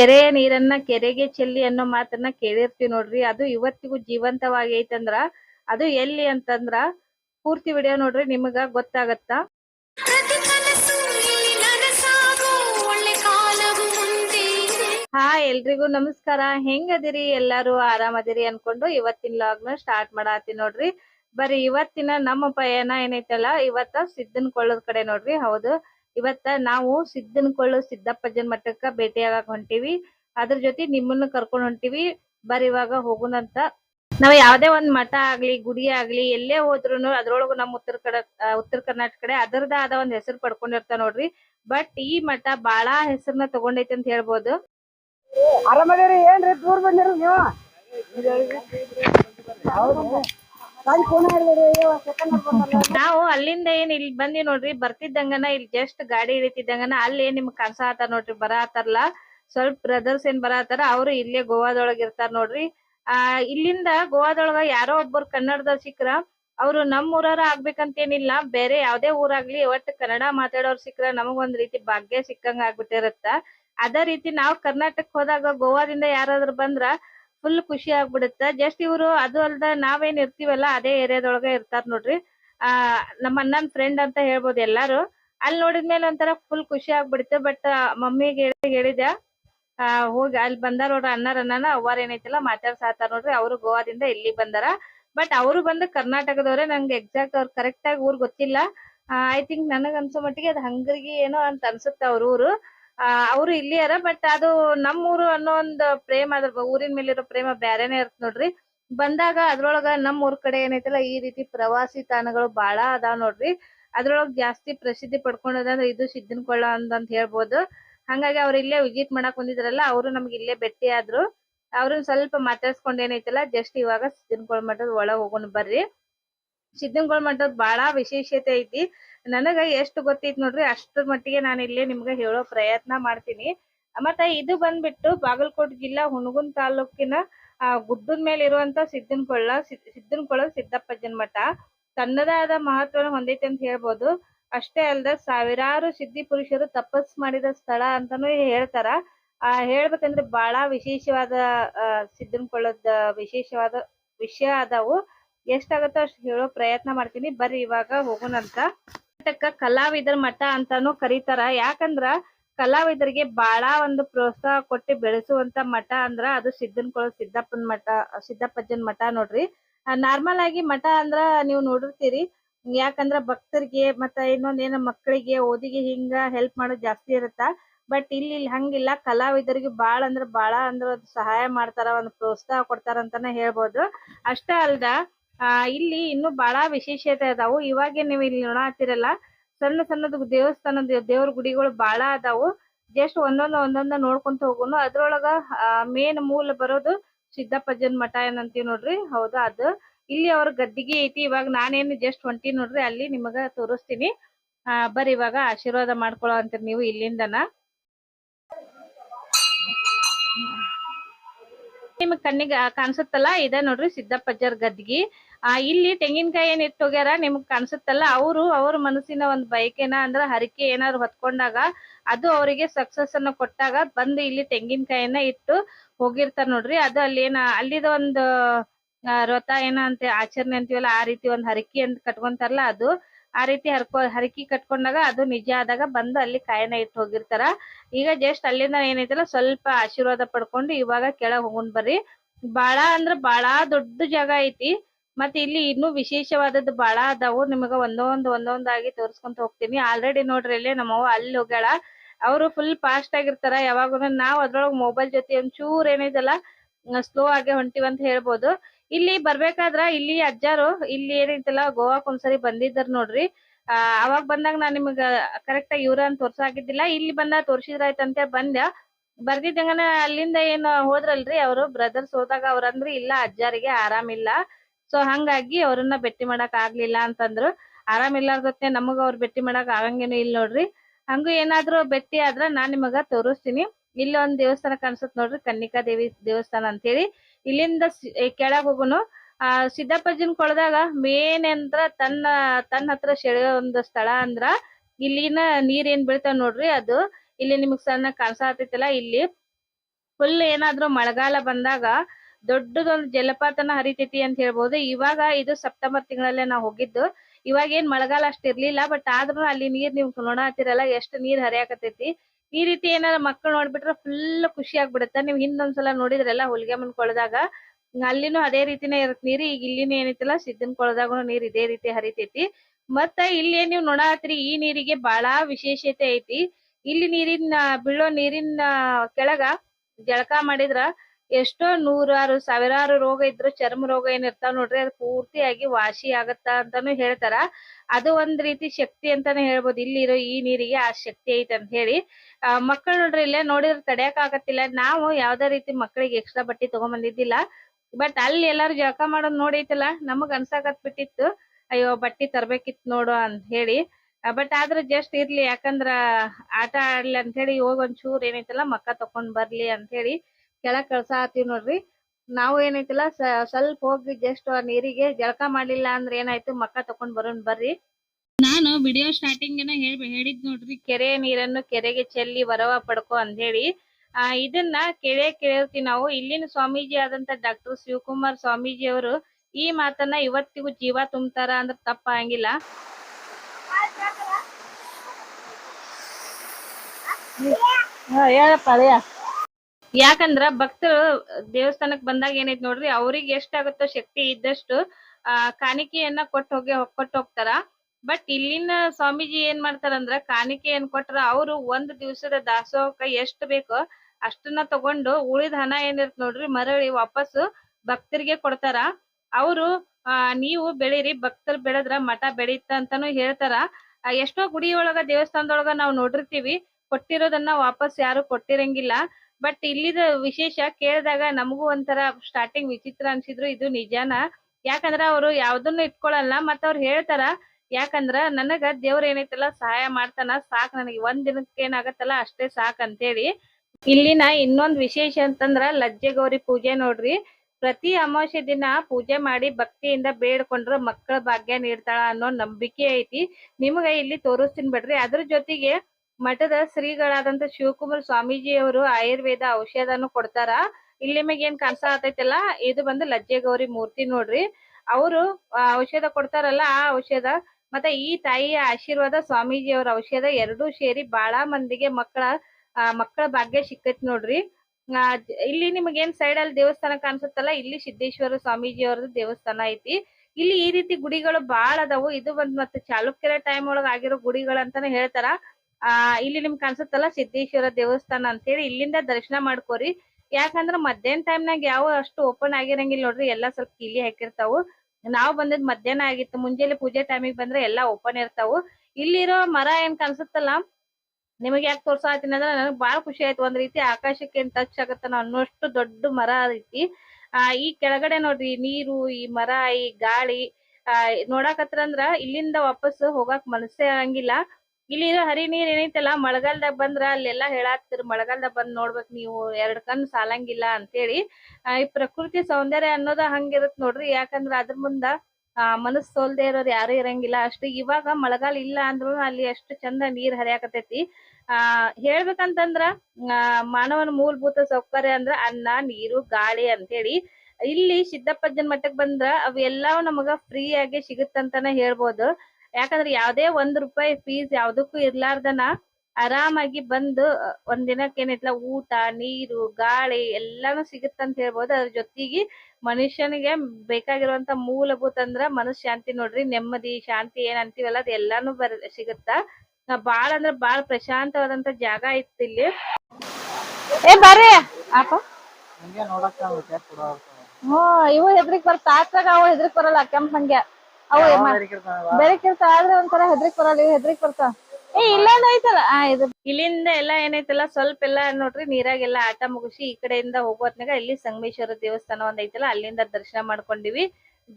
ಕೆರೆಯ ನೀರನ್ನ ಕೆರೆಗೆ ಚೆಲ್ಲಿ ಅನ್ನೋ ಮಾತನ್ನ ಕೇಳಿರ್ತೀವಿ ನೋಡ್ರಿ. ಅದು ಇವತ್ತಿಗೂ ಜೀವಂತವಾಗಿ ಐತಂದ್ರ ಅದು ಎಲ್ಲಿ ಅಂತಂದ್ರ ಪೂರ್ತಿ ವಿಡಿಯೋ ನೋಡ್ರಿ, ನಿಮಗ ಗೊತ್ತಾಗತ್ತ. ಹಾ, ಎಲ್ರಿಗೂ ನಮಸ್ಕಾರ. ಹೆಂಗದಿರಿ? ಎಲ್ಲಾರು ಆರಾಮದಿರಿ ಅನ್ಕೊಂಡು ಇವತ್ತಿನ ಲಾಗ್ನ ಸ್ಟಾರ್ಟ್ ಮಾಡಾತಿ ನೋಡ್ರಿ. ಬರೀ ಇವತ್ತಿನ ನಮ್ಮ ಪಯಣ ಏನೈತಲ್ಲ, ಇವತ್ತ ಸಿದ್ದನ್ ಕೊಳ್ಳದ ಕಡೆ ನೋಡ್ರಿ. ಹೌದು ಇವತ್ತ ನಾವು ಸಿದ್ದನಕೊಳ್ಳ ಕೊಳ್ಳು ಮಠಕ್ಕೆ ಭೇಟಿಯಾಗಕ್ ಹೊಂಟಿವಿ. ಅದ್ರ ಜೊತೆ ನಿಮ್ಮನ್ನು ಕರ್ಕೊಂಡ್ ಹೊಂಟಿವಿ. ಬರೀ ಇವಾಗ ಹೋಗುನಂತ ನಾವ್ ಯಾವ್ದೇ ಒಂದ್ ಮಠ ಆಗ್ಲಿ, ಗುಡಿ ಆಗ್ಲಿ, ಎಲ್ಲೇ ಹೋದ್ರುನು ಅದ್ರೊಳಗು ನಮ್ ಉತ್ತರ ಕಡ ಉತ್ತರ ಕರ್ನಾಟಕ ಕಡೆ ಅದರದ ಆದ ಒಂದ್ ಹೆಸರು ಪಡ್ಕೊಂಡಿರ್ತಾವ ನೋಡ್ರಿ. ಬಟ್ ಈ ಮಠ ಬಾಳ ಹೆಸರನ್ನ ತಗೊಂಡೈತಿ ಅಂತ ಹೇಳ್ಬೋದು. ಏನ್ರಿ ದೂರ ಬಂದಿರಿ ನೀವು? ನಾವು ಅಲ್ಲಿಂದ ಏನ್ ಇಲ್ಲಿ ಬಂದಿ ನೋಡ್ರಿ, ಬರ್ತಿದ್ದಂಗನ ಇಲ್ಲಿ ಜಸ್ಟ್ ಗಾಡಿ ಇಳಿತಿದ್ದಂಗನ ಅಲ್ಲಿ ಏನ್ ನಿಮ್ಗ್ ಕಾಣ್ಸಾತಾರ ನೋಡ್ರಿ ಬರಾತಾರಲ್ಲ ಸ್ವಲ್ಪ ಬ್ರದರ್ಸ್ ಏನ್ ಬರಾತಾರ ಅವ್ರು ಇಲ್ಲೇ ಗೋವಾದೊಳಗ ಇರ್ತಾರ ನೋಡ್ರಿ. ಆ, ಇಲ್ಲಿಂದ ಗೋವಾದೊಳಗ ಯಾರೋ ಒಬ್ಬರು ಕನ್ನಡದ ಸಿಕ್ಕ್ರ ಅವ್ರು ನಮ್ ಊರವ್ರ ಆಗ್ಬೇಕಂತೇನಿಲ್ಲ, ಬೇರೆ ಯಾವ್ದೇ ಊರಾಗ್ಲಿ ಒಟ್ಟ ಕನ್ನಡ ಮಾತಾಡೋರ್ ಸಿಕ್ಕ್ರ ನಮಗೊಂದ್ ರೀತಿ ಭಾಗ್ಯ ಸಿಕ್ಕಂಗ ಆಗ್ಬಿಟ್ಟಿರತ್ತ. ಅದೇ ರೀತಿ ನಾವ್ ಕರ್ನಾಟಕ ಹೋದಾಗ ಗೋವಾದಿಂದ ಯಾರಾದ್ರೂ ಬಂದ್ರ ಫುಲ್ ಖುಷಿ ಆಗ್ಬಿಡುತ್ತೆ. ಜಸ್ಟ್ ಇವ್ರು ಅದು ಅಲ್ದ ನಾವೇನ್ ಇರ್ತೀವಲ್ಲ, ಅದೇ ಏರಿಯಾದೊಳಗ ಇರ್ತಾರ ನೋಡ್ರಿ. ಆ, ನಮ್ಮ ಅಣ್ಣನ್ ಫ್ರೆಂಡ್ ಅಂತ ಹೇಳ್ಬೋದು ಎಲ್ಲಾರು. ಅಲ್ಲಿ ನೋಡಿದ್ಮೇಲೆ ಒಂಥರ ಫುಲ್ ಖುಷಿ ಆಗ್ಬಿಡುತ್ತೆ. ಬಟ್ ಮಮ್ಮಿಗೆ ಹೇಳಿದೆ ಆ, ಹೋಗಿ ಅಲ್ಲಿ ಬಂದಾರ ನೋಡ್ರಿ ಅಣ್ಣರ ಅಣ್ಣನ. ಅವ್ವಾರ ಏನೈತಿಲ್ಲ ಮಾತಾಡ್ಸಾತಾರ ನೋಡ್ರಿ. ಅವರು ಗೋವಾದಿಂದ ಇಲ್ಲಿ ಬಂದಾರ. ಬಟ್ ಅವರು ಬಂದು ಕರ್ನಾಟಕದವ್ರೆ. ನಂಗೆ ಎಕ್ಸಾಕ್ಟ್ ಅವ್ರ ಕರೆಕ್ಟ್ ಆಗಿ ಊರ್ ಗೊತ್ತಿಲ್ಲ. ಐ ಥಿಂಕ್ ನನಗ್ ಅನ್ಸೋ ಮಟ್ಟಿಗೆ ಅದು ಹಂಗರಿಗೆ ಏನೋ ಅಂತ ಅನ್ಸುತ್ತೆ ಅವ್ರ ಊರು. ಆ ಇಲ್ಲಿ ಅರ ಬಟ್ ಅದು ನಮ್ಮೂರು ಅನ್ನೋ ಒಂದು ಪ್ರೇಮ ಅದ್ರ ಊರಿನ ಮೇಲಿರೋ ಪ್ರೇಮ ಬ್ಯಾರೇನೆ ಇರ್ತ ನೋಡ್ರಿ. ಬಂದಾಗ ಅದ್ರೊಳಗ ನಮ್ಮ ಊರ್ ಕಡೆ ಏನೈತಲ್ಲ, ಈ ರೀತಿ ಪ್ರವಾಸಿ ತಾಣಗಳು ಬಾಳ ಅದಾವ್ ನೋಡ್ರಿ. ಅದ್ರೊಳಗ್ ಜಾಸ್ತಿ ಪ್ರಸಿದ್ಧಿ ಪಡ್ಕೊಂಡದಂದ್ರೆ ಇದು ಸಿದ್ದನ ಕೊಳ್ಳ ಅಂತ ಹೇಳ್ಬೋದು. ಹಂಗಾಗಿ ಅವ್ರ ಇಲ್ಲೇ ವಿಸಿಟ್ ಮಾಡಕ್ ಬಂದಿದ್ರಲ್ಲ, ಅವರು ನಮ್ಗೆ ಇಲ್ಲೇ ಭೇಟಿ ಆದ್ರು. ಅವ್ರನ್ನ ಸ್ವಲ್ಪ ಮಾತಾಡ್ಸ್ಕೊಂಡ್ ಏನೈತಲ್ಲ, ಜಸ್ಟ್ ಇವಾಗ ಸಿದ್ದನ ಕೊಳ್ಳ ಮಠದ ಒಳಗ್ ಹೋಗೋಣ ಬರ್ರಿ. ಕೊಳ್ಳ ಮಠದ್ ಬಾಳ ವಿಶೇಷತೆ ಐತಿ. ನನಗ ಎಷ್ಟು ಗೊತ್ತೈತಿ ನೋಡ್ರಿ ಅಷ್ಟ್ರ ಮಟ್ಟಿಗೆ ನಾನು ಇಲ್ಲಿ ನಿಮ್ಗೆ ಹೇಳೋ ಪ್ರಯತ್ನ ಮಾಡ್ತೀನಿ. ಮತ್ತ ಇದು ಬಂದ್ಬಿಟ್ಟು ಬಾಗಲಕೋಟೆ ಜಿಲ್ಲಾ ಹುಣಗುನ್ ತಾಲೂಕಿನ, ಆ, ಗುಡ್ಡದ ಮೇಲೆ ಇರುವಂತ ಸಿದ್ದನಕೊಳ್ಳ ಸಿದ್ದನಕೊಳ್ಳ ಸಿದ್ದನ ಕೊಳ್ಳ ಸಿದ್ದಪ್ಪಜ್ಜನ ಮಠ. ತನ್ನದೇ ಆದ ಮಹತ್ವನ ಹೊಂದೈತಿ ಅಂತ ಹೇಳ್ಬೋದು. ಅಷ್ಟೇ ಅಲ್ದ ಸಾವಿರಾರು ಸಿದ್ಧಿ ಪುರುಷರು ತಪಸ್ ಮಾಡಿದ ಸ್ಥಳ ಅಂತಾನು ಹೇಳ್ತಾರ. ಆ, ಹೇಳ್ಬೇಕಂದ್ರೆ ಬಹಳ ವಿಶೇಷವಾದ, ಆ ಸಿದ್ದನ ಕೊಳ್ಳದ ವಿಶೇಷವಾದ ವಿಷಯ ಅದಾವು. ಎಷ್ಟಾಗತ್ತೋ ಅಷ್ಟು ಹೇಳೋ ಪ್ರಯತ್ನ ಮಾಡ್ತೀನಿ. ಬರ್ರಿ ಇವಾಗ ಹೋಗೋಣಂತ ಕರ್ನಾಟಕ ಕಲಾವಿದರ ಮಠ ಅಂತಾನು ಕರೀತಾರ. ಯಾಕಂದ್ರ ಕಲಾವಿದರಿಗೆ ಬಾಳ ಒಂದು ಪ್ರೋತ್ಸಾಹ ಕೊಟ್ಟು ಬೆಳೆಸುವಂತ ಮಠ ಅಂದ್ರ ಅದು ಸಿದ್ದನ ಕೊಳ ಸಿದ್ದಪ್ಪನ ಮಠ, ಸಿದ್ದಪ್ಪಜ್ಜನ ಮಠ ನೋಡ್ರಿ. ನಾರ್ಮಲ್ ಆಗಿ ಮಠ ಅಂದ್ರ ನೀವು ನೋಡಿರ್ತೀರಿ. ಯಾಕಂದ್ರ ಭಕ್ತರಿಗೆ ಮತ್ತ ಇನ್ನೊಂದ್ ಏನೋ ಮಕ್ಕಳಿಗೆ ಓದಿಗೆ ಹಿಂಗ ಹೆಲ್ಪ್ ಮಾಡೋದ್ ಜಾಸ್ತಿ ಇರುತ್ತ. ಬಟ್ ಇಲ್ಲಿ ಹಂಗಿಲ್ಲ. ಕಲಾವಿದರಿಗೆ ಬಾಳ ಅಂದ್ರ ಬಾಳ ಅಂದ್ರ ಸಹಾಯ ಮಾಡ್ತಾರ, ಒಂದ್ ಪ್ರೋತ್ಸಾಹ ಕೊಡ್ತಾರ ಅಂತಾನೆ ಹೇಳ್ಬೋದು. ಅಷ್ಟೇ ಅಲ್ದ ಆ, ಇಲ್ಲಿ ಇನ್ನು ಬಹಳ ವಿಶೇಷತೆ ಅದಾವು. ಇವಾಗ ನೀವು ಇಲ್ಲಿ ನೋಡಾತಿರಲ್ಲ, ಸಣ್ಣ ಸಣ್ಣದ ದೇವಸ್ಥಾನದ ದೇವ್ರ ಗುಡಿಗಳು ಬಹಳ ಅದಾವು. ಜಸ್ಟ್ ಒಂದೊಂದ್ ಒಂದೊಂದ ನೋಡ್ಕೊಂತ ಹೋಗೋನು. ಅದ್ರೊಳಗ ಮೇನ್ ಮೂಲ ಬರೋದು ಸಿದ್ದಪ್ಪಜ್ಜನ್ ಮಠ ಏನಂತೀವಿ ನೋಡ್ರಿ. ಹೌದಾ ಅದು. ಇಲ್ಲಿ ಅವ್ರ ಗದ್ದಿಗೆ ಐತಿ. ಇವಾಗ ನಾನೇನು ಜಸ್ಟ್ ಹೊಂಟಿ ನೋಡ್ರಿ. ಅಲ್ಲಿ ನಿಮಗ ತೋರಿಸ್ತೀನಿ. ಆ, ಬರ್ರಿ ಇವಾಗ ಆಶೀರ್ವಾದ ಮಾಡ್ಕೊಳ್ಳೋ ಅಂತೀರಿ ನೀವು ಇಲ್ಲಿಂದನ. ನಿಮಗ್ ಕಣ್ಣಿಗೆ ಕಾಣಿಸುತ್ತಲ್ಲ? ಇದ ನೋಡ್ರಿ ಸಿದ್ದಪ್ಪಜ್ಜರ್ ಗದ್ಗಿ. ಆ, ಇಲ್ಲಿ ತೆಂಗಿನಕಾಯಿ ಏನ್ ಇಟ್ಟು ಹೋಗ್ಯಾರ? ನಿಮಗ್ ಕಾಣಿಸುತ್ತಲ್ಲ, ಅವರು ಅವ್ರ ಮನಸ್ಸಿನ ಒಂದ್ ಬಯಕೆನ ಅಂದ್ರ ಹರಕೆ ಏನಾದ್ರು ಹೊತ್ಕೊಂಡಾಗ ಅದು ಅವರಿಗೆ ಸಕ್ಸಸ್ ಅನ್ನ ಕೊಟ್ಟಾಗ ಬಂದು ಇಲ್ಲಿ ತೆಂಗಿನಕಾಯಿನ ಇಟ್ಟು ಹೋಗಿರ್ತಾರ ನೋಡ್ರಿ. ಅದು ಅಲ್ಲಿ ಏನ, ಅಲ್ಲಿದ ಒಂದು ವ್ರತ ಏನ ಅಂತ ಆಚರಣೆ ಅಂತೀವಲ್ಲ, ಆ ರೀತಿ ಒಂದ್ ಹರಕಿ ಅಂತ ಕಟ್ಕೊಂತಾರಲ್ಲ ಅದು. ಆ ರೀತಿ ಹರ್ಕೊ, ಹರಕಿ ಕಟ್ಕೊಂಡಾಗ ಅದು ನಿಜ ಆದಾಗ ಬಂದು ಅಲ್ಲಿ ಕಾಯಿನ ಇಟ್ಟು ಹೋಗಿರ್ತಾರ. ಈಗ ಜಸ್ಟ್ ಅಲ್ಲಿಂದ ಏನೈತಲ್ಲ, ಸ್ವಲ್ಪ ಆಶೀರ್ವಾದ ಪಡ್ಕೊಂಡು ಇವಾಗ ಕೆಳಗ್ ಹೋಗೋಣ ಬರ್ರಿ. ಬಾಳ ಅಂದ್ರ ಬಾಳ ದೊಡ್ಡ ಜಾಗ ಐತಿ. ಮತ್ತೆ ಇಲ್ಲಿ ಇನ್ನು ವಿಶೇಷವಾದದ್ದು ಬಹಳ ಅದಾವು. ನಿಮಗ ಒಂದೊಂದ್ ಒಂದೊಂದಾಗಿ ತೋರ್ಸ್ಕೊಂತ ಹೋಗ್ತೀನಿ. ಆಲ್ರೆಡಿ ನೋಡ್ರಿ ಇಲ್ಲೇ ನಮ್ಮವ್ವ ಅಲ್ಲಿ ಹೋಗ್ಯಾಳ. ಅವರು ಫುಲ್ ಫಾಸ್ಟ್ ಆಗಿರ್ತಾರ. ಯಾವಾಗೂ ನಾವ್ ಅದ್ರೊಳಗ್ ಮೊಬೈಲ್ ಜೊತೆ ಒಂಚೂರ್ ಏನೈತಲ್ಲ ಸ್ಲೋ ಆಗಿ ಹೊಂಟಿವಿ ಅಂತ ಇಲ್ಲಿ ಬರ್ಬೇಕಾದ್ರ ಇಲ್ಲಿ ಅಜ್ಜಾರು, ಇಲ್ಲಿ ಏನೈತಲ್ಲ, ಗೋವಾಕ್ ಒಂದ್ಸರಿ ಬಂದಿದ್ದಾರ ನೋಡ್ರಿ. ಆ, ಅವಾಗ ಬಂದಾಗ ನಾನ್ ನಿಮಗ ಕರೆಕ್ಟ್ ಆಗಿ ಇವ್ರ ಅಂತ ತೋರ್ಸಾಕಿದ್ದಿಲ್ಲ. ಇಲ್ಲಿ ಬಂದಾಗ ತೋರ್ಸಿದ್ರಾಯ್ತ ಅಂತ ಬಂದೆ. ಬರ್ದಿದ್ದಂಗನ ಅಲ್ಲಿಂದ ಏನ್ ಹೋದ್ರಲ್ರಿ ಅವ್ರು? ಬ್ರದರ್ಸ್ ಹೋದಾಗ ಅವ್ರಂದ್ರಿ ಇಲ್ಲ, ಅಜ್ಜಾರಿಗೆ ಆರಾಮಿಲ್ಲ. ಸೊ ಹಂಗಾಗಿ ಅವ್ರನ್ನ ಭೇಟಿ ಮಾಡಕ್ ಆಗ್ಲಿಲ್ಲ ಅಂತಂದ್ರು. ಆರಾಮಿಲ್ಲಾರ್ದತ್ತೆ ನಮಗ ಅವ್ರ ಭೇಟಿ ಮಾಡಕ್ ಆಗಂಗೇನು ಇಲ್ಲ ನೋಡ್ರಿ. ಹಂಗೂ ಏನಾದ್ರು ಭೇಟಿ ಆದ್ರ ನಾ ನಿಮಗ ತೋರಿಸ್ತೀನಿ. ಇಲ್ಲಿ ಒಂದ್ ದೇವಸ್ಥಾನ ಕಾಣಿಸುತ್ತೆ ನೋಡ್ರಿ ಕನ್ನಿಕಾ ದೇವಿ ದೇವಸ್ಥಾನ ಅಂತೇಳಿ. ಇಲ್ಲಿಂದ ಸಿ- ಏ, ಕೆಳಗ್ ಹೋಗುನು. ಆ ಸಿದ್ದಪ್ಪಜ್ಜನ್ ಕೊಳದಾಗ ಮೇನ್ ಅಂದ್ರ ತನ್ನ ತನ್ನ ಹತ್ರ ಸೆಳೆಯೋ ಒಂದು ಸ್ಥಳ ಅಂದ್ರ ಇಲ್ಲಿನ ನೀರ್ ಏನ್ ಬೀಳ್ತಾವ ನೋಡ್ರಿ ಅದು. ಇಲ್ಲಿ ನಿಮಗ್ ಸಣ್ಣ ಕಾಣ್ಸಾತೈತಲ್ಲ ಇಲ್ಲಿ. ಫುಲ್ ಏನಾದ್ರು ಮಳೆಗಾಲ ಬಂದಾಗ ದೊಡ್ಡದೊಂದು ಜಲಪಾತನ ಹರಿತೈತಿ ಅಂತ ಹೇಳ್ಬೋದು. ಇವಾಗ ಇದು ಸೆಪ್ಟೆಂಬರ್ ತಿಂಗಳಲ್ಲೇ ನಾವು ಹೋಗಿದ್ದು. ಇವಾಗ ಏನ್ ಮಳೆಗಾಲ ಅಷ್ಟ್ ಬಟ್ ಆದ್ರೂ ಅಲ್ಲಿ ನೀರ್ ನೀವು ನೋಡಾತಿರಲ್ಲ ಎಷ್ಟು ನೀರ್ ಹರಿಯಾಕತೈತಿ ಈ ರೀತಿ ಏನಾರ ಮಕ್ಕಳು ನೋಡ್ಬಿಟ್ರೆ ಫುಲ್ ಖುಷಿ ಆಗ್ಬಿಡುತ್ತೆ. ನೀವ್ ಹಿಂದೊಂದ್ಸಲ ನೋಡಿದ್ರಲ್ಲ ಹುಲಿಗೆಮ್ಮನ್ ಕೊಳದಾಗ, ಅಲ್ಲಿನೂ ಅದೇ ರೀತಿನೇ ಇರತ್ ನೀರ್, ಈಗ ಇಲ್ಲಿನೂ ಏನೈತಿಲ್ಲ ಸಿದ್ದನ್ ಕೊಳದಾಗೂ ನೀರ್ ಇದೇ ರೀತಿ ಹರಿತೈತಿ. ಮತ್ತ ಇಲ್ಲಿ ಏನ್ ನೀವ್ ನೋಡಾತ್ರಿ ಈ ನೀರಿಗೆ ಬಹಳ ವಿಶೇಷತೆ ಐತಿ. ಇಲ್ಲಿ ನೀರಿನ, ಬೀಳೋ ನೀರಿನ ಕೆಳಗ ಜಳಕ ಮಾಡಿದ್ರ ಎಷ್ಟೋ ನೂರಾರು, ಸಾವಿರಾರು ರೋಗ ಇದ್ರು ಚರ್ಮ ರೋಗ ಏನ್ ಇರ್ತಾವ ನೋಡ್ರಿ, ಅದು ಪೂರ್ತಿಯಾಗಿ ವಾಸಿ ಆಗತ್ತ ಅಂತಾನು ಹೇಳ್ತಾರ. ಅದು ಒಂದ್ ರೀತಿ ಶಕ್ತಿ ಅಂತಾನೆ ಹೇಳ್ಬೋದು. ಇಲ್ಲಿರೋ ಈ ನೀರಿಗೆ ಆ ಶಕ್ತಿ ಐತೆ ಅಂತ ಹೇಳಿ. ಆ ಮಕ್ಕಳು ನೋಡ್ರಿ ಇಲ್ಲೇ ನೋಡಿದ್ರೆ ತಡೆಯಕ್ ಆಗತ್ತಿಲ್ಲ. ನಾವು ಯಾವ್ದೇ ರೀತಿ ಮಕ್ಕಳಿಗೆ ಎಕ್ಸ್ಟ್ರಾ ಬಟ್ಟೆ ತಗೊಂಬಂದಿದ್ದಿಲ್ಲ. ಬಟ್ ಅಲ್ಲಿ ಎಲ್ಲಾರು ಜಳಕ ಮಾಡೋದ್ ನೋಡೈತಲ್ಲ ನಮಗ್ ಅನ್ಸಾಕತ್ ಬಿಟ್ಟಿತ್ತು. ಅಯ್ಯೋ, ಬಟ್ಟಿ ತರ್ಬೇಕಿತ್ ನೋಡು ಅಂತ ಹೇಳಿ. ಬಟ್ ಆದ್ರ ಜಸ್ಟ್ ಇರ್ಲಿ, ಯಾಕಂದ್ರ ಆಟ ಆಡ್ಲಿ ಅಂತ ಹೇಳಿ ಹೋಗ್ ಒಂಚೂರ್ ಏನೈತಲ್ಲ, ಮಕ್ಕ ತಕೊಂಡ್ ಬರ್ಲಿ ಅಂತ ಹೇಳಿ. ಕೆಳಗ್ ಕಳ್ಸಾತೀವಿ ನೋಡ್ರಿ. ನಾವು ಏನೈತಿಲ್ಲ ಸ- ಸ್ವಲ್ಪ ಹೋಗಿ ಜಸ್ಟ್ ನೀರಿಗೆ ಜಳಕ ಮಾಡ್ಲಿಲ್ಲ ಅಂದ್ರೆ ಏನಾಯ್ತು ಮಕ್ಕ ತಕೊಂಡ್ ಬರೋಣ ಬರ್ರಿ. ನಾನು ವಿಡಿಯೋ ಸ್ಟಾರ್ಟಿಂಗ್ ಹೇಳ್ ಹೇಳಿದ್ ನೋಡ್ರಿ. ಕೆರೆ ನೀರನ್ನು ಕೆರೆಗೆ ಚೆಲ್ಲಿ ಬರವ ಪಡ್ಕೋ ಅಂತ ಹೇಳಿ ಆ ಇದನ್ನ ಕೆರೆ ಕೇಳ್ತೀವಿ ನಾವು ಇಲ್ಲಿನ ಸ್ವಾಮೀಜಿ ಆದಂತ ಡಾಕ್ಟರ್ ಶಿವಕುಮಾರ್ ಸ್ವಾಮೀಜಿ ಅವರು ಈ ಮಾತನ್ನ ಇವತ್ತಿಗೂ ಜೀವ ತುಂಬ್ತಾರ ಅಂದ್ರ ತಪ್ಪ ಆಗಿಲ್ಲ ಹೇಳಪ್ಪ ಯಾಕಂದ್ರ ಭಕ್ತರು ದೇವಸ್ಥಾನಕ್ ಬಂದಾಗ ಏನೈತ್ ನೋಡ್ರಿ, ಅವ್ರಿಗೆ ಎಷ್ಟಾಗುತ್ತೋ ಶಕ್ತಿ ಇದ್ದಷ್ಟು, ಆ, ಕಾಣಿಕೆಯನ್ನ ಕೊಟ್ಟು ಹೋಗಿ, ಕೊಟ್ಟು ಹೋಗ್ತಾರ. ಬಟ್ ಇಲ್ಲಿನ ಸ್ವಾಮೀಜಿ ಏನ್ ಮಾಡ್ತಾರಂದ್ರ, ಕಾಣಿಕೆಯನ್ನ ಕೊಟ್ರ ಅವ್ರು ಒಂದ್ ದಿವಸದ ದಾಸೋಹಕ್ಕ ಎಷ್ಟ್ ಬೇಕೋ ಅಷ್ಟನ್ನ ತಗೊಂಡು ಉಳಿದ ಹಣ ಏನಿರ್ತ ನೋಡ್ರಿ, ಮರಳಿ ವಾಪಸ್ ಭಕ್ತರಿಗೆ ಕೊಡ್ತಾರ. ಅವರು ನೀವು ಬೆಳೀರಿ, ಭಕ್ತರು ಬೆಳೆದ್ರ ಮಠ ಬೆಳೀತ ಅಂತಾನು ಹೇಳ್ತಾರ. ಎಷ್ಟೋ ಗುಡಿಯೊಳಗ, ದೇವಸ್ಥಾನದೊಳಗ ನಾವ್ ನೋಡಿರ್ತೀವಿ, ಕೊಟ್ಟಿರೋದನ್ನ ವಾಪಸ್ ಯಾರು ಕೊಟ್ಟಿರಂಗಿಲ್ಲ. ಬಟ್ ಇಲ್ಲಿದ ವಿಶೇಷ ಕೇಳಿದಾಗ ನಮಗೂ ಒಂಥರ ಸ್ಟಾರ್ಟಿಂಗ್ ವಿಚಿತ್ರ ಅನ್ಸಿದ್ರು, ಇದು ನಿಜಾನ. ಯಾಕಂದ್ರ ಅವ್ರು ಯಾವ್ದನ್ನು ಇಟ್ಕೊಳಲ್ಲ, ಮತ್ತ ಅವ್ರು ಹೇಳ್ತಾರ, ಯಾಕಂದ್ರ ನನಗ ದೇವ್ರ ಏನೈತಲ್ಲ, ಸಹಾಯ ಮಾಡ್ತಾನ, ಸಾಕ್ ನನಗೆ. ಒಂದ್ ದಿನಕ್ಕೆ ಏನಾಗತ್ತಲ್ಲ, ಅಷ್ಟೇ ಸಾಕ್ ಅಂತೇಳಿ. ಇಲ್ಲಿನ ಇನ್ನೊಂದ್ ವಿಶೇಷ ಅಂತಂದ್ರ ಲಜ್ಜೆ ಗೌರಿ ಪೂಜೆ ನೋಡ್ರಿ. ಪ್ರತಿ ಅಮಾವಾಸ್ಯೆ ದಿನ ಪೂಜೆ ಮಾಡಿ ಭಕ್ತಿಯಿಂದ ಬೇಡ್ಕೊಂಡ್ರ ಮಕ್ಕಳ ಭಾಗ್ಯ ನೀಡ್ತಾಳ ಅನ್ನೋ ನಂಬಿಕೆ ಐತಿ. ನಿಮಗ ಇಲ್ಲಿ ತೋರಿಸ್ತೀನಿ ಬಿಡ್ರಿ. ಅದ್ರ ಜೊತೆಗೆ ಮಠದ ಶ್ರೀಗಳಾದಂತ ಶಿವಕುಮಾರ್ ಸ್ವಾಮೀಜಿ ಅವರು ಆಯುರ್ವೇದ ಔಷಧನು ಕೊಡ್ತಾರ. ಇಲ್ಲಿ ನಿಮಗೆ ಏನ್ ಕಾಣಿಸತೈತಲ್ಲ ಇದು ಬಂದು ಲಜ್ಜೆ ಗೌರಿ ಮೂರ್ತಿ ನೋಡ್ರಿ. ಅವರು ಔಷಧ ಕೊಡ್ತಾರಲ್ಲ ಆ ಔಷಧ. ಮತ್ತೆ ಈ ತಾಯಿಯ ಆಶೀರ್ವಾದ ಸ್ವಾಮೀಜಿ ಅವರ ಔಷಧ ಎರಡೂ ಸೇರಿ ಬಾಳ ಮಂದಿಗೆ ಮಕ್ಕಳ ಮಕ್ಕಳ ಭಾಗ್ಯ ಸಿಕ್ಕೈತಿ ನೋಡ್ರಿ. ಇಲ್ಲಿ ನಿಮಗೆ ಏನ್ ಸೈಡ್ ಅಲ್ಲಿ ದೇವಸ್ಥಾನ ಕಾಣಿಸುತ್ತಲ್ಲ, ಇಲ್ಲಿ ಸಿದ್ದೇಶ್ವರ ಸ್ವಾಮೀಜಿ ಅವರ ದೇವಸ್ಥಾನ ಐತಿ. ಇಲ್ಲಿ ಈ ರೀತಿ ಗುಡಿಗಳು ಬಾಳ ಅದಾವು. ಇದು ಬಂದ್ ಮತ್ತೆ ಚಾಲುಕ್ಯರ ಟೈಮ್ ಒಳಗ ಆಗಿರೋ ಗುಡಿಗಳು ಅಂತಾನೆ ಹೇಳ್ತಾರ. ಆ, ಇಲ್ಲಿ ನಿಮ್ಗ್ ಕಾಣಿಸುತ್ತಲ್ಲ ಸಿದ್ದೇಶ್ವರ ದೇವಸ್ಥಾನ ಅಂತೇಳಿ, ಇಲ್ಲಿಂದ ದರ್ಶನ ಮಾಡ್ಕೋರಿ. ಯಾಕಂದ್ರ ಮಧ್ಯಾಹ್ನ ಟೈಮ್ನಾಗ ಯಾವ ಅಷ್ಟು ಓಪನ್ ಆಗಿರಂಗಿಲ್ಲ ನೋಡ್ರಿ, ಎಲ್ಲಾ ಸ್ವಲ್ಪ ಕೀಲಿ ಹಾಕಿರ್ತಾವು. ನಾವ್ ಬಂದಿದ್ ಮಧ್ಯಾಹ್ನ ಆಗಿತ್ತು, ಮುಂಜಾನೆ ಪೂಜೆ ಟೈಮಿಗೆ ಬಂದ್ರೆ ಎಲ್ಲಾ ಓಪನ್ ಇರ್ತಾವು. ಇಲ್ಲಿರೋ ಮರ ಏನ್ ಕಾಣಿಸುತ್ತಲ್ಲ, ನಿಮಗೆ ಯಾಕೆ ತೋರ್ಸಾತೀನಿ ಅಂದ್ರೆ ನನಗೆ ಬಾಳ ಖುಷಿ ಆಯ್ತು. ಒಂದ್ ರೀತಿ ಆಕಾಶಕ್ಕೆ ಏನ್ ಟಚ್ ಆಗತ್ತನ ಅನ್ನೋಷ್ಟು ದೊಡ್ಡ ಮರ ಐತಿ. ಆ, ಈ ಕೆಳಗಡೆ ನೋಡ್ರಿ, ನೀರು, ಈ ಮರ, ಈ ಗಾಳಿ, ಆ ನೋಡಾಕತ್ರ ಅಂದ್ರ ಇಲ್ಲಿಂದ ವಾಪಸ್ ಹೋಗಾಕ್ ಮನಸ್ಸೇ ಆಗಂಗಿಲ್ಲ. ಇಲ್ಲಿರೋ ಹರಿ ನೀರ್ ಏನೈತಲ್ಲ, ಮಳೆಗಾಲದಾಗ ಬಂದ್ರ ಅಲ್ಲೆಲ್ಲಾ ಹೇಳಾತಿರ್ ಮಳೆಗಾಲದಾಗ ಬಂದ್ ನೋಡ್ಬೇಕ್ ನೀವು ಎರಡ್ ಕಣ್ ಸಾಲಂಗಿಲ್ಲ ಅಂತೇಳಿ. ಈ ಪ್ರಕೃತಿ ಸೌಂದರ್ಯ ಅನ್ನೋದ ಹಂಗಿರತ್ ನೋಡ್ರಿ. ಯಾಕಂದ್ರ ಅದ್ರ ಮುಂದ, ಆ ಮನಸ್ ಸೋಲ್ದೆ ಇರೋರು ಯಾರು ಇರಂಗಿಲ್ಲ. ಅಷ್ಟು ಇವಾಗ ಮಳೆಗಾಲ ಇಲ್ಲ ಅಂದ್ರು ಅಲ್ಲಿ ಅಷ್ಟು ಚಂದ ನೀರ್ ಹರಿಯಾಕತೈತಿ ಆ, ಹೇಳ್ಬೇಕಂತಂದ್ರ ಮಾನವನ ಮೂಲಭೂತ ಸೌಕರ್ಯ ಅಂದ್ರ ಅನ್ನ, ನೀರು, ಗಾಳಿ ಅಂತೇಳಿ. ಇಲ್ಲಿ ಸಿದ್ದಪ್ಪಜ್ಜನ್ ಮಠಕ್ ಬಂದ್ರ ಅವೆಲ್ಲವೂ ನಮಗ ಫ್ರೀ ಆಗಿ ಸಿಗುತ್ತಂತಾನೆ ಹೇಳ್ಬೋದು. ಯಾಕಂದ್ರೆ ಯಾವ್ದೇ ಒಂದ್ ರೂಪಾಯಿ ಫೀಸ್ ಯಾವ್ದಕ್ಕೂ ಇರ್ಲಾರ್ದನ ಆರಾಮಾಗಿ ಬಂದು ಒಂದ್ ದಿನಕ್ಕೆ ಏನೈತ್ಲ ಊಟ ನೀರು ಗಾಳಿ ಎಲ್ಲಾನು ಸಿಗುತ್ತಂತ ಹೇಳ್ಬೋದು. ಅದ್ರ ಜೊತೆಗೆ ಮನುಷ್ಯನಿಗೆ ಬೇಕಾಗಿರುವಂತ ಮೂಲಭೂತ ಅಂದ್ರ ಮನಃಶಾಂತಿ ನೋಡ್ರಿ. ನೆಮ್ಮದಿ ಶಾಂತಿ ಏನ್ ಅಂತೀವಲ್ಲ ಅದ್ ಎಲ್ಲಾನು ಬರ್ ಸಿಗುತ್ತ. ಬಾಳ ಅಂದ್ರ ಬಾಳ ಪ್ರಶಾಂತವಾದಂತ ಜಾಗ ಇತ್ತು ಇಲ್ಲಿ. ಏ ಬರ್ರಿ ಅಪ್ಪ ಹ್ಮ್ ಇವು ಹೆದ್ರಿಕ್ ಬರ್ತಾ ಅವ ಅವು ಹೆದ್ರಿಕ್ ಬರಲ್ಲ ಕೆಂಪ್ ಹಂಗೆ. ಅವು ಬೆಳಕಿರ್ತ ಆದ್ರೆ ಒಂಥರ ಹೆದ್ರಿಕ್ ಬರಲ್ಲ ಇವು ಹೆದ್ರಿಕ್ ಬರ್ತಾವ. ಏ ಇಲ್ಲೊಂದ್ ಐತಲ್ಲ ಆ ಇದು ಇಲ್ಲಿಂದ ಎಲ್ಲಾ ಏನೈತಲ್ಲ ಸ್ವಲ್ಪ ಎಲ್ಲಾ ನೋಡ್ರಿ ನೀರಾಗೆಲ್ಲ ಆಟ ಮುಗಿಸಿ ಈ ಕಡೆಯಿಂದ ಹೋಗೋತ್ನಾಗ ಇಲ್ಲಿ ಸಂಗಮೇಶ್ವರ ದೇವಸ್ಥಾನ ಒಂದ್ ಐತಲ್ಲ ಅಲ್ಲಿಂದ ದರ್ಶನ ಮಾಡ್ಕೊಂಡಿವಿ.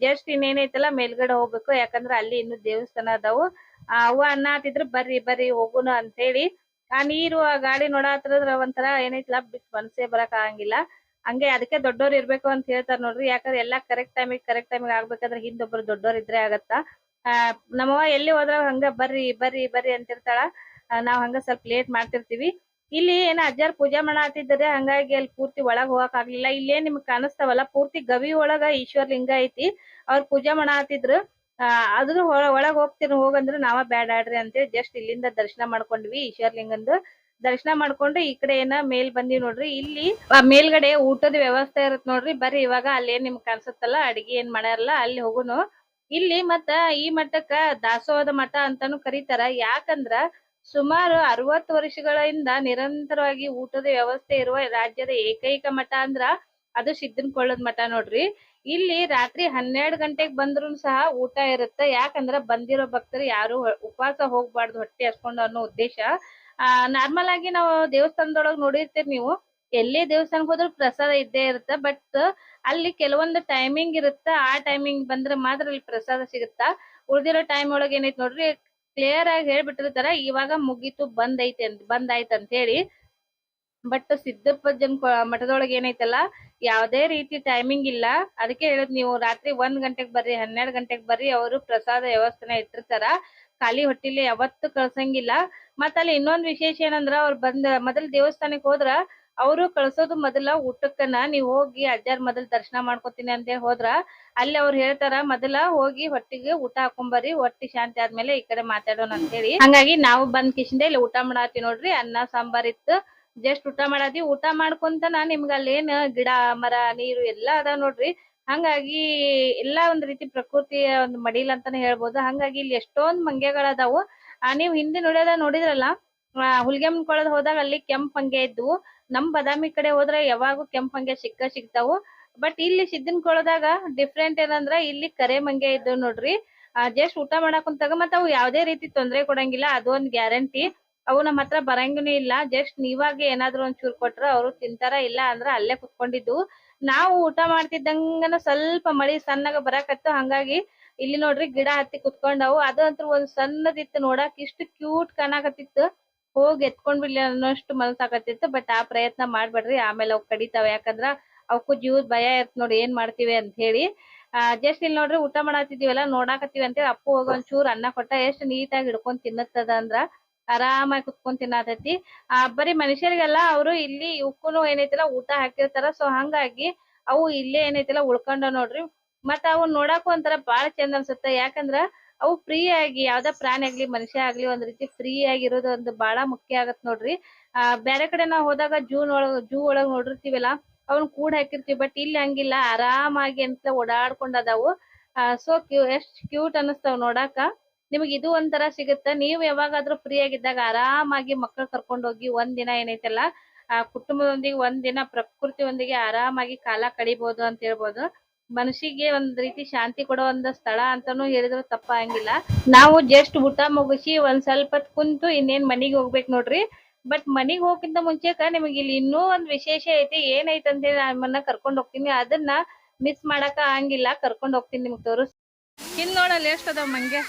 ಜಸ್ಟ್ ಇನ್ನೇನೈತಲ್ಲ ಮೇಲ್ಗಡೆ ಹೋಗ್ಬೇಕು ಯಾಕಂದ್ರ ಅಲ್ಲಿ ಇನ್ನು ದೇವಸ್ಥಾನ ಅದಾವು. ಆ ಅವ್ವ ಅನ್ನ ಆತಿದ್ರು ಬರ್ರಿ ಬರ್ರಿ ಹೋಗುನ ಅಂತೇಳಿ ಆ ನೀರು ಆ ಗಾಡಿ ನೋಡಾತ್ರ ಒಂಥರ ಏನೈತಲ್ಲ ಬಿಟ್ ಮನ್ಸೇ ಬರಕ್ ಆಗಂಗಿಲ್ಲ. ಹಂಗೆ ಅದಕ್ಕೆ ದೊಡ್ಡೋರ್ ಇರ್ಬೇಕು ಅಂತ ಹೇಳ್ತಾರ ನೋಡ್ರಿ. ಯಾಕಂದ್ರೆ ಎಲ್ಲಾ ಕರೆಕ್ಟ್ ಟೈಮಿಗೆ ಕರೆಕ್ಟ್ ಟೈಮಿಗೆ ಆಗ್ಬೇಕಂದ್ರೆ ಹಿಂದೊಬ್ರು ದೊಡ್ಡೋರ್ ಇದ್ರೆ ಆಗತ್ತ? ಆ ನಮ್ಮವ್ವ ಎಲ್ಲಿ ಹೋದ್ರ ಹಂಗ ಬರ್ರಿ ಬರ್ರಿ ಬರ್ರಿ ಅಂತಿರ್ತಾಳ. ನಾವ್ ಹಂಗ ಸ್ವಲ್ಪ ಲೇಟ್ ಮಾಡ್ತಿರ್ತೀವಿ. ಇಲ್ಲಿ ಏನ ಅಜ್ಜಾರ್ ಪೂಜೆ ಮಾಡತ್ತಿದ್ದಾರೆ ಹಂಗಾಗಿ ಅಲ್ಲಿ ಪೂರ್ತಿ ಒಳಗ್ ಹೋಗಕ್ ಆಗ್ಲಿಲ್ಲ. ಇಲ್ಲೇ ನಿಮ್ಗ್ ಕಾಣಿಸ್ತಾವಲ್ಲ, ಪೂರ್ತಿ ಗವಿ ಒಳಗ ಈಶ್ವರ್ ಲಿಂಗ ಐತಿ. ಅವ್ರ ಪೂಜೆ ಮಾಡಾತಿದ್ರು. ಆ ಅದ್ರ ಒಳ- ಒಳಗ್ ಹೋಗ್ತೀನಿ, ಹೋಗಂದ್ರ ನಾವ ಬ್ಯಾಡ ಆಡ್ರಿ ಅಂತೇಳಿ ಜಸ್ಟ್ ಇಲ್ಲಿಂದ ದರ್ಶನ ಮಾಡ್ಕೊಂಡ್ವಿ ಈಶ್ವರ್ ಲಿಂಗಂದು. ದರ್ಶನ ಮಾಡ್ಕೊಂಡು ಈ ಕಡೆ ಏನ ಮೇಲ್ ಬಂದಿವಿ ನೋಡ್ರಿ. ಇಲ್ಲಿ ಮೇಲ್ಗಡೆ ಊಟದ ವ್ಯವಸ್ಥೆ ಇರತ್ ನೋಡ್ರಿ. ಬರ್ರಿ, ಇವಾಗ ಅಲ್ಲೇನ್ ನಿಮ್ಗ್ ಕಾಣಿಸುತ್ತಲ್ಲ, ಅಡಿಗೆ ಏನ್ ಮಾಡ್ಯಾರಲ್ಲ, ಅಲ್ಲಿ ಹೋಗುನು. ಇಲ್ಲಿ ಮತ್ತ ಈ ಮಠಕ್ಕ ದಾಸೋಹದ ಮಠ ಅಂತಾನು ಕರೀತಾರ. ಯಾಕಂದ್ರ ಸುಮಾರು ಅರವತ್ತು ವರ್ಷಗಳಿಂದ ನಿರಂತರವಾಗಿ ಊಟದ ವ್ಯವಸ್ಥೆ ಇರುವ ರಾಜ್ಯದ ಏಕೈಕ ಮಠ ಅಂದ್ರ ಅದು ಸಿದ್ದನಕೊಳ್ಳದ ಮಠ ನೋಡ್ರಿ. ಇಲ್ಲಿ ರಾತ್ರಿ ಹನ್ನೆರಡು ಗಂಟೆಗ್ ಬಂದ್ರು ಸಹ ಊಟ ಇರುತ್ತೆ. ಯಾಕಂದ್ರ ಬಂದಿರೋ ಭಕ್ತರು ಯಾರು ಉಪವಾಸ ಹೋಗ್ಬಾರ್ದು ಹೊಟ್ಟೆ ಹಸ್ಕೊಂಡು ಅನ್ನೋ ಉದ್ದೇಶ. ಆ ನಾರ್ಮಲ್ ಆಗಿ ನಾವು ದೇವಸ್ಥಾನದೊಳಗ್ ನೋಡಿರ್ತೀರಿ ನೀವು. ಎಲ್ಲಿ ದೇವಸ್ಥಾನಕ್ ಹೋದ್ರು ಪ್ರಸಾದ ಇದ್ದೇ ಇರುತ್ತೆ ಬಟ್ ಅಲ್ಲಿ ಕೆಲವೊಂದು ಟೈಮಿಂಗ್ ಇರುತ್ತೆ. ಆ ಟೈಮಿಂಗ್ ಬಂದ್ರೆ ಮಾತ್ರ ಅಲ್ಲಿ ಪ್ರಸಾದ ಸಿಗುತ್ತಾ? ಉಳಿದಿರೋ ಟೈಮ್ ಒಳಗ್ ಏನೈತ್ ನೋಡ್ರಿ ಕ್ಲಿಯರ್ ಆಗಿ ಹೇಳ್ಬಿಟ್ಟಿರ್ತಾರ, ಇವಾಗ ಮುಗೀತು ಬಂದ್ ಐತಿ ಅಂತ ಬಂದ್ ಅಂತ ಹೇಳಿ. ಬಟ್ ಸಿದ್ದಪ್ಪಜ್ಜನ್ ಜನ ಮಠದೊಳಗೆ ಏನೈತಲ್ಲ ಯಾವ್ದೇ ರೀತಿ ಟೈಮಿಂಗ್ ಇಲ್ಲ. ಅದಕ್ಕೆ ಹೇಳದ್ ನೀವು, ರಾತ್ರಿ ಒಂದ್ ಗಂಟೆಗ್ ಬರ್ರಿ, ಹನ್ನೆರಡ್ ಗಂಟೆಗ್ ಬರ್ರಿ, ಅವರು ಪ್ರಸಾದ ವ್ಯವಸ್ಥೆನ ಇಟ್ಟಿರ್ತಾರ. ಖಾಲಿ ಹೊಟ್ಟಿಲಿ ಯಾವತ್ತು ಕಳ್ಸಂಗಿಲ್ಲ. ಮತ್ತ ಅಲ್ಲಿ ಇನ್ನೊಂದ್ ವಿಶೇಷ ಏನಂದ್ರ ಅವ್ರ ಬಂದ ಮೊದಲ್ ದೇವಸ್ಥಾನಕ್ ಹೋದ್ರ ಅವರು ಕಳ್ಸೋದು ಮೊದಲ ಊಟಕ್ಕನ, ನೀವ್ ಹೋಗಿ ಅಜ್ಜಾರ್ ಮೊದಲ್ ದರ್ಶನ ಮಾಡ್ಕೊತೀನಿ ಅಂತ ಹೋದ್ರ, ಅಲ್ಲಿ ಅವ್ರು ಹೇಳ್ತಾರ ಮೊದಲ ಹೋಗಿ ಹೊಟ್ಟಿಗೆ ಊಟ ಹಾಕೊಂಬರಿ ಹೊಟ್ಟಿ ಶಾಂತಿ ಆದ್ಮೇಲೆ ಈ ಕಡೆ ಮಾತಾಡೋಣ ಅಂತ ಹೇಳಿ. ಹಂಗಾಗಿ ನಾವು ಬಂದ್ ಕಿಶಿಂದ ಇಲ್ಲಿ ಊಟ ಮಾಡಾತಿ ನೋಡ್ರಿ, ಅನ್ನ, ಸಾಂಬಾರ್ ಇತ್ತು. ಜಸ್ಟ್ ಊಟ ಮಾಡಾದಿ, ಊಟ ಮಾಡ್ಕೊಂತನ ನಿಮ್ಗ ಅಲ್ಲೇನ್ ಗಿಡ, ಮರ, ನೀರು ಎಲ್ಲಾ ಅದಾವ ನೋಡ್ರಿ. ಹಂಗಾಗಿ ಎಲ್ಲಾ ಒಂದ್ ರೀತಿ ಪ್ರಕೃತಿಯ ಒಂದ್ ಮಡಿಲ್ ಅಂತಾನೆ ಹೇಳ್ಬೋದು. ಹಂಗಾಗಿ ಇಲ್ಲಿ ಎಷ್ಟೊಂದ್ ಮಂಗ್ಯಗಳ ಅದಾವು. ಆ ನೀವ್ ಹಿಂದೆ ನೋಡ್ಯದ ನೋಡಿದ್ರಲ್ಲ, ಆ ಹುಲ್ಗೆಮ್ಮನಕೊಳದ್ ಹೋದಾಗ ಅಲ್ಲಿ ಕೆಂಪ್ ಹಂಗೆ ಇದ್ವು. ನಮ್ ಬಾದಾಮಿ ಕಡೆ ಹೋದ್ರೆ ಯಾವಾಗೂ ಕೆಂಪ್ ಹಂಗೆ ಸಿಕ್ಕ ಸಿಗ್ತಾವು ಬಟ್ ಇಲ್ಲಿ ಸಿದ್ದನಕೊಳದಾಗ ಡಿಫ್ರೆಂಟ್ ಏನಂದ್ರ ಇಲ್ಲಿ ಕರೆ ಮಂಗೆ ಇದ್ದು ನೋಡ್ರಿ. ಜಸ್ಟ್ ಊಟ ಮಾಡಾಕ್ ಕುಂತಾಗ ಮತ್ತ ಅವು ಯಾವ್ದೇ ರೀತಿ ತೊಂದ್ರೆ ಕೊಡಂಗಿಲ್ಲ ಅದೊಂದ್ ಗ್ಯಾರಂಟಿ. ಅವು ನಮ್ಮ ಹತ್ರ ಬರಂಗಿನೂ ಇಲ್ಲ, ಜಸ್ಟ್ ನೀವಾಗ ಏನಾದ್ರು ಒಂದ್ ಚೂರ್ ಕೊಟ್ರ ಅವ್ರು ತಿಂತಾರ, ಇಲ್ಲ ಅಂದ್ರ ಅಲ್ಲೇ ಕುತ್ಕೊಂಡಿದ್ವು. ನಾವು ಊಟ ಮಾಡ್ತಿದ್ದಂಗನ ಸ್ವಲ್ಪ ಮಳಿ ಸಣ್ಣಗ ಬರಾಕತ್ತು, ಹಂಗಾಗಿ ಇಲ್ಲಿ ನೋಡ್ರಿ ಗಿಡ ಹತ್ತಿ ಕುತ್ಕೊಂಡವು. ಅದು ಅಂತೂ ಒಂದ್ ಸಣ್ಣದಿತ್ತು ನೋಡಾಕ ಇಷ್ಟು ಕ್ಯೂಟ್ ಕಾಣಕತ್ತಿತ್ತು. ಹೋಗಿ ಎತ್ಕೊಂಡ್ ಬಿಡ್ಲಿ ಅನ್ನೋಷ್ಟು ಮನಸ್ಸಾಕತ್ತಿತ್ತು ಬಟ್ ಆ ಪ್ರಯತ್ನ ಮಾಡ್ಬೇಡ್ರಿ. ಆಮೇಲೆ ಅವ್ ಕಡಿತಾವ. ಯಾಕಂದ್ರ ಅವಕ್ಕೂ ಜೀವದ್ ಭಯ ಇರ್ತ್ ನೋಡಿ ಏನ್ ಮಾಡ್ತೀವಿ ಅಂತ ಹೇಳಿ. ಜಸ್ಟ್ ಇಲ್ಲಿ ನೋಡ್ರಿ ಊಟ ಮಾಡತ್ತಿದೀವಲ್ಲ ನೋಡಾಕತ್ತೀವಿ ಅಂತೇಳಿ ಅಪ್ಪು ಹೋಗಿ ಒಂದ್ ಚೂರ್ ಅನ್ನ ಕೊಟ್ಟ ಎಷ್ಟ್ ನೀಟಾಗಿ ಹಿಡ್ಕೊಂಡ್ ತಿನ್ನತ್ತದ ಅಂದ್ರ ಆರಾಮಾಗಿ ಕುತ್ಕೊಂಡ್ ತಿನ್ನತೈತಿ. ಆ, ಬರೀ ಮನುಷ್ಯರಿಗೆಲ್ಲ, ಅವರು ಇಲ್ಲಿ ಇವಕ್ಕೂನು ಏನೈತಿಲ್ಲ ಊಟ ಹಾಕಿರ್ತಾರ. ಸೊ ಹಂಗಾಗಿ ಅವು ಇಲ್ಲೇ ಏನೈತಿಲ್ಲ ಉಳ್ಕೊಂಡ ನೋಡ್ರಿ. ಮತ್ತ ಅವು ನೋಡಾಕು ಒಂಥರ ಬಾಳ ಚಂದ ಅನ್ಸುತ್ತೆ. ಯಾಕಂದ್ರ ಅವು ಫ್ರೀ ಆಗಿ ಯಾವ್ದ ಪ್ರಾಣಿ ಆಗ್ಲಿ ಮನುಷ್ಯ ಆಗ್ಲಿ ಒಂದ್ ರೀತಿ ಫ್ರೀ ಆಗಿರೋದು ಒಂದು ಬಾಳ ಮುಖ್ಯ ಆಗತ್ ನೋಡ್ರಿ. ಆ, ಬ್ಯಾರೆ ಕಡೆ ನಾವ್ ಹೋದಾಗ ಜೂನ್ ಒಳಗ್ ಜೂ ಒಳಗ್ ನೋಡಿರ್ತೀವಲ್ಲ, ಅವನ್ ಕೂಡ ಹಾಕಿರ್ತೀವಿ. ಬಟ್ ಇಲ್ಲಿ ಹಂಗಿಲ್ಲ. ಆರಾಮಾಗಿ ಅಂತ ಓಡಾಡ್ಕೊಂಡ್ ಅದಾವು. ಸೊ ಕ್ಯೂ ಎಷ್ಟ್ ಕ್ಯೂಟ್ ಅನಸ್ತಾವ್ ನೋಡಾಕ. ನಿಮಗ್ ಇದು ಒಂಥರ ಸಿಗುತ್ತ? ನೀವ್ ಯಾವಾಗಾದ್ರೂ ಫ್ರೀ ಆಗಿದ್ದಾಗ ಆರಾಮಾಗಿ ಮಕ್ಕಳ ಕರ್ಕೊಂಡ್ ಹೋಗಿ ಒಂದ್ ದಿನ ಏನೈತಲ್ಲ, ಆ ಕುಟುಂಬದೊಂದಿಗೆ ಒಂದ್ ದಿನ ಪ್ರಕೃತಿಯೊಂದಿಗೆ ಆರಾಮಾಗಿ ಕಾಲ ಕಳಿಬಹುದು ಅಂತ ಹೇಳ್ಬೋದು. ಮನಸ್ಸಿಗೆ ಒಂದ್ ರೀತಿ ಶಾಂತಿ ಕೊಡೋ ಒಂದ್ ಸ್ಥಳ ಅಂತಾನೂ ಹೇಳಿದ್ರು ತಪ್ಪಾಗಿಲ್ಲ. ನಾವು ಜಸ್ಟ್ ಊಟ ಮುಗಿಸಿ ಒಂದ್ ಸ್ವಲ್ಪ ಹೊತ್ ಕುಂತು ಇನ್ನೇನ್ ಮನಿಗ್ ಹೋಗ್ಬೇಕು ನೋಡ್ರಿ. ಬಟ್ ಮನಿಗ್ ಹೋಗಕ್ಕಿಂತ ಮುಂಚೆಕ ನಿಮಗ್ ಇಲ್ಲಿ ಇನ್ನೂ ಒಂದ್ ವಿಶೇಷ ಐತಿ ಏನೈತೆ ಅಂತ ಹೇಳಿ ನಮ್ಮನ್ನ ಕರ್ಕೊಂಡ್ ಹೋಗ್ತೀನಿ. ಅದನ್ನ ಮಿಸ್ ಮಾಡಕ ಆಗಂಗಿಲ್ಲ ಕರ್ಕೊಂಡ್ ಹೋಗ್ತೀನಿ ನಿಮ್ಗೆ ತೋರಿಸ್. ಇನ್ ನೋಡಲ್ಲ ಎಷ್ಟ್ ಅದಾವ ಮಂಗೆ?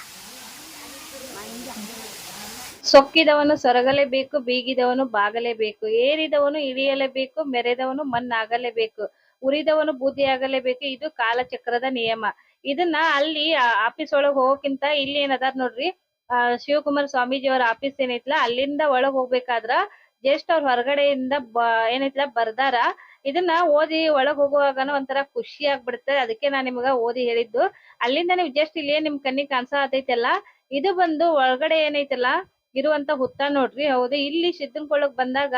ಸೊಕ್ಕಿದವನು ಸೊರಗಲೇಬೇಕು ಬೀಗಿದವನು ಬಾಗಲೇಬೇಕು ಏರಿದವನು ಇಳಿಯಲೇಬೇಕು ಮೆರೆದವನು ಮಣ್ಣಾಗಲೇಬೇಕು. ಉರಿದವನು ಬೂದಿಯಾಗಲೇಬೇಕು. ಇದು ಕಾಲಚಕ್ರದ ನಿಯಮ. ಇದನ್ನ ಅಲ್ಲಿ ಆಫೀಸ್ ಒಳಗ್ ಹೋಗಕ್ಕಿಂತ ಇಲ್ಲಿ ಏನದಾರ್ ನೋಡ್ರಿ, ಆ, ಶಿವಕುಮಾರ ಸ್ವಾಮೀಜಿ ಅವರ ಆಫೀಸ್ ಏನೈತ್ಲ, ಅಲ್ಲಿಂದ ಒಳಗ್ ಹೋಗ್ಬೇಕಾದ್ರ ಜಸ್ಟ್ ಅವ್ರ ಹೊರಗಡೆಯಿಂದ ಬ, ಏನೈತ್ಲ ಬರ್ದಾರ. ಇದನ್ನ ಓದಿ ಒಳಗ್ ಹೋಗುವಾಗನ ಒಂಥರ ಖುಷಿ ಆಗ್ಬಿಡುತ್ತೆ ಅದಕ್ಕೆ ನಾನ್ ನಿಮ್ಗ ಓದಿ ಹೇಳಿದ್ದು. ಅಲ್ಲಿಂದ ನೀವ್ ಜಸ್ಟ್ ಇಲ್ಲಿ ನಿಮ್ ಕಣ್ಣಿಗ್ ಕಾಣ್ಸಾತೈತಲ್ಲ ಇದು ಬಂದು ಒಳಗಡೆ ಏನೈತಲ್ಲ, ಇರುವಂತ ಹುತ್ತ ನೋಡ್ರಿ. ಹೌದು, ಇಲ್ಲಿ ಸಿದ್ದನ್ಕೊಳ್ಳಕ್ ಬಂದಾಗ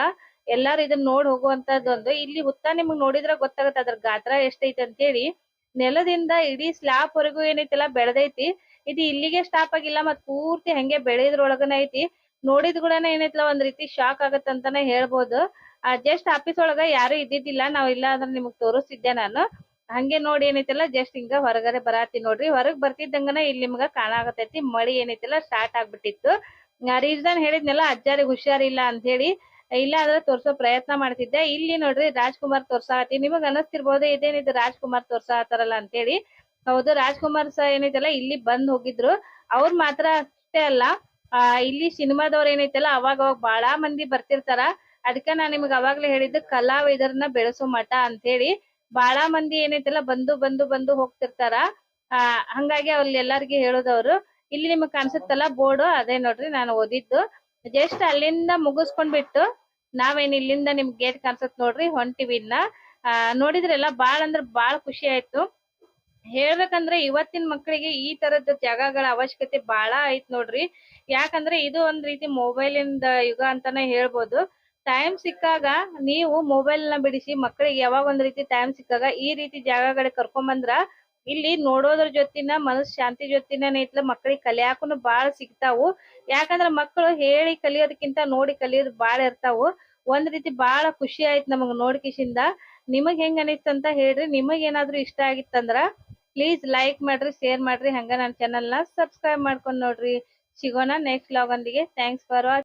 ಎಲ್ಲಾರು ಇದನ್ನ ನೋಡ್ ಹೋಗುವಂತದ್ದು ಒಂದು ಇಲ್ಲಿ ಹುತ್ತ ನಿಮಗ್ ನೋಡಿದ್ರೆ ಗೊತ್ತಾಗತ್ತೆ ಅದ್ರ ಗಾತ್ರ ಎಷ್ಟೈತೆ ಅಂತ ಹೇಳಿ ನೆಲದಿಂದ ಇಡೀ ಸ್ಲಾಬ್ ವರೆಗೂ ಏನೈತಲ್ಲ, ಬೆಳೆದೈತಿ. ಇದು ಇಲ್ಲಿಗೆ ಸ್ಟಾಪ್ ಆಗಿಲ್ಲ ಮತ್ ಪೂರ್ತಿ ಹಂಗೆ ಬೆಳೆದ್ರೊಳಗನ ಐತಿ. ನೋಡಿದ್ ಕೂಡನ ಏನೈತಲ್ಲ, ಒಂದ್ ರೀತಿ ಶಾಕ್ ಆಗತ್ತ ಅಂತಾನೆ ಹೇಳ್ಬೋದು. ಆ ಜಸ್ಟ್ ಆಫೀಸ್ ಒಳಗ ಯಾರು ಇದ್ದಿದ್ದಿಲ್ಲ, ನಾವ್ ಇಲ್ಲ ಅಂದ್ರೆ ನಿಮಗ್ ತೋರಿಸ್ತಿದ್ದೆ ನಾನು. ಹಂಗೆ ನೋಡಿ ಏನೈತಲ್ಲ ಜಸ್ಟ್ ಹಿಂಗ ಹೊರಗಡೆ ಬರಾತಿ ನೋಡ್ರಿ. ಹೊರಗ್ ಬರ್ತಿದ್ದಂಗನ ಇಲ್ಲಿ ನಿಮ್ಗ ಕಾಣಾಕತೈತಿ ಮಳಿ ಏನೈತಲ್ಲ ಸ್ಟಾರ್ಟ್ ಆಗ್ಬಿಟ್ಟಿತ್ತು. ರೀಸನ್ ಹೇಳಿದ್ನಲ್ಲ, ಅಜ್ಜಾರಿಗೆ ಹುಷಾರಿಲ್ಲ ಅಂತ ಹೇಳಿ. ಇಲ್ಲ ಅಂದ್ರೆ ತೋರ್ಸೋ ಪ್ರಯತ್ನ ಮಾಡ್ತಿದ್ದೆ. ಇಲ್ಲಿ ನೋಡ್ರಿ ರಾಜ್ಕುಮಾರ್ ತೋರ್ಸಾತಿ ನಿಮಗ್ ಅನಸ್ತಿರ್ಬೋದು? ಇದೇನಿದು ರಾಜ್ಕುಮಾರ್ ತೋರ್ಸಾತಾರಲ್ಲ ಅಂತೇಳಿ. ಹೌದು, ರಾಜ್ಕುಮಾರ್ ಸಹ ಏನೈತಲ್ಲ ಇಲ್ಲಿ ಬಂದ್ ಹೋಗಿದ್ರು. ಅವ್ರ್ ಮಾತ್ರ ಅಷ್ಟೇ ಅಲ್ಲ. ಆ, ಇಲ್ಲಿ ಸಿನಿಮಾದವ್ರ ಏನೈತಲ್ಲ, ಅವಾಗ ಅವಾಗ ಬಾಳ ಮಂದಿ ಬರ್ತಿರ್ತಾರ. ಅದಕ್ಕೆ ನಾ ನಿಮ್ಗೆ ಅವಾಗ್ಲೇ ಹೇಳಿದ್ದು ಕಲಾವಿದರನ್ನ ಬೆಳೆಸೋ ಮಠ ಅಂತ ಹೇಳಿ ಬಾಳ ಮಂದಿ ಏನೈತಲ್ಲ, ಬಂದು ಬಂದು ಬಂದು ಹೋಗ್ತಿರ್ತಾರ. ಆ, ಹಂಗಾಗಿ ಅಲ್ಲಿ ಎಲ್ಲಾರ್ಗಿ ಹೇಳೋದವ್ರು ಇಲ್ಲಿ ನಿಮಗ್ ಕಾಣಿಸುತ್ತಲ್ಲ ಬೋರ್ಡ್, ಅದೇ ನೋಡ್ರಿ ನಾನು ಓದಿದ್ದು. ಜಸ್ಟ್ ಅಲ್ಲಿಂದ ಮುಗಿಸ್ಕೊಂಡ್ಬಿಟ್ಟು ನಾವೇನ್ ಇಲ್ಲಿಂದ ನಿಮ್ ಗೇಟ್ ಕಾಣ್ಸತ್ ನೋಡ್ರಿ ಹೊಂಟಿವಿನ್ನ ಆ, ನೋಡಿದ್ರೆಲ್ಲ ಬಾಳ ಅಂದ್ರ ಬಾಳ ಖುಷಿ ಆಯ್ತು. ಹೇಳ್ಬೇಕಂದ್ರೆ ಇವತ್ತಿನ ಮಕ್ಕಳಿಗೆ ಈ ತರದ ಜಾಗಗಳ ಅವಶ್ಯಕತೆ ಬಾಳ ಐತ್ ನೋಡ್ರಿ. ಯಾಕಂದ್ರೆ ಇದು ಒಂದ್ ರೀತಿ ಮೊಬೈಲ್ ಇಂದ ಯುಗ ಅಂತಾನೆ ಹೇಳ್ಬೋದು. ಟೈಮ್ ಸಿಕ್ಕಾಗ ನೀವು ಮೊಬೈಲ್ನ ಬಿಡಿಸಿ ಮಕ್ಕಳಿಗೆ ಯಾವಾಗ ಒಂದ್ ರೀತಿ ಟೈಮ್ ಸಿಕ್ಕಾಗ ಈ ರೀತಿ ಜಾಗಗಳಿಗೆ ಕರ್ಕೊಂಡ್ ಬಂದ್ರ ಇಲ್ಲಿ ನೋಡೋದ್ರ ಜೊತಿನ ಮನಸ್ ಶಾಂತಿ ಜೊತಿನ ಐತ್ಲ ಮಕ್ಕಳಿಗೆ ಕಲಿಯಾಕನು ಬಾಳ ಸಿಗ್ತಾವು. ಯಾಕಂದ್ರ ಮಕ್ಕಳು ಹೇಳಿ ಕಲಿಯೋದಕ್ಕಿಂತ ನೋಡಿ ಕಲಿಯೋದು ಬಾಳ ಇರ್ತಾವು. ಒಂದ್ ರೀತಿ ಬಾಳ ಖುಷಿ ಆಯ್ತ್ ನಮಗ್ ನೋಡ್ಕಿಶಿಂದ. ನಿಮಗ್ ಹೆಂಗ್ ಅನಿಸ್ತ ಅಂತ ಹೇಳ್ರಿ. ನಿಮಗ್ ಏನಾದ್ರು ಇಷ್ಟ ಆಗಿತ್ತಂದ್ರ ಪ್ಲೀಸ್ ಲೈಕ್ ಮಾಡ್ರಿ ಶೇರ್ ಮಾಡ್ರಿ. ಹಂಗ ನನ್ನ ಚಾನಲ್ನ ಸಬ್ಸ್ಕ್ರೈಬ್ ಮಾಡ್ಕೊಂಡ್ ನೋಡ್ರಿ. ಸಿಗೋಣ ನೆಕ್ಸ್ಟ್ ವ್ಲಾಗ್ ಒಂದಿಗೆ. Thanks for watch